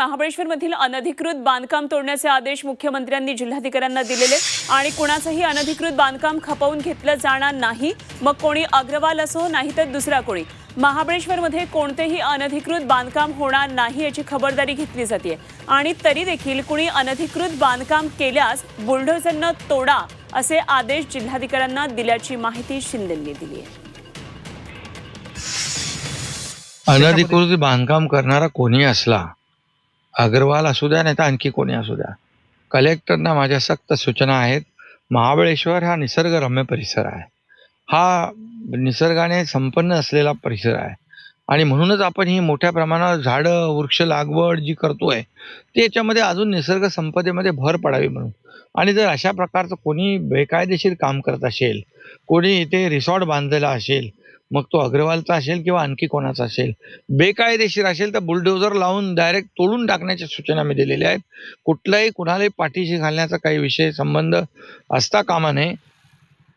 महाबळेश्वरमधील अनधिकृत बांधकाम तोडण्याचे आदेश मुख्यमंत्र्यांनी जिल्हाधिकाऱ्यांना दिलेले आणि कुणाचंही अनधिकृत बांधकाम खपवून घेतलं जाणार नाही. मग कोणी अग्रवाल असो नाही तर दुसरा कोणी. महाबळेश्वरमध्ये कोणतेही अनधिकृत बांधकाम होणार नाही याची खबरदारी घेतली जाते आणि तरी देखील कुणी अनधिकृत बांधकाम केल्यास बुलडोझरनं तोडा असे आदेश जिल्हाधिकाऱ्यांना दिल्याची माहिती शिंदेंनी दिली आहे. अनधिकृत बांधकाम करणारा कोणी असला अग्रवाल असू द्या नाही तर आणखी कोणी असू द्या. कलेक्टरना माझ्या सक्त सूचना आहेत महाबळेश्वर हा निसर्गरम्य परिसर आहे. हा निसर्गाने संपन्न असलेला परिसर आहे. आणि म्हणूनच आपण ही मोठ्या प्रमाणावर झाडं वृक्ष लागवड जी करतोय ती याच्यामध्ये अजून निसर्ग संपदेमध्ये भर पडावी म्हणून. आणि जर अशा प्रकारचं कोणी बेकायदेशीर काम करत असेल कोणी इथे रिसॉर्ट बांधलेला असेल मग तो अग्रवालचा असेल किंवा आणखी कोणाचा असेल? बेकायदेशीर असेल तर बुलडोजर लावून डायरेक्ट तोडून टाकण्याच्या सूचना मी दिलेल्या आहेत. कुठलाही कुणालाही पाठीशी घालण्याचा काही विषय संबंध असता कामा नये.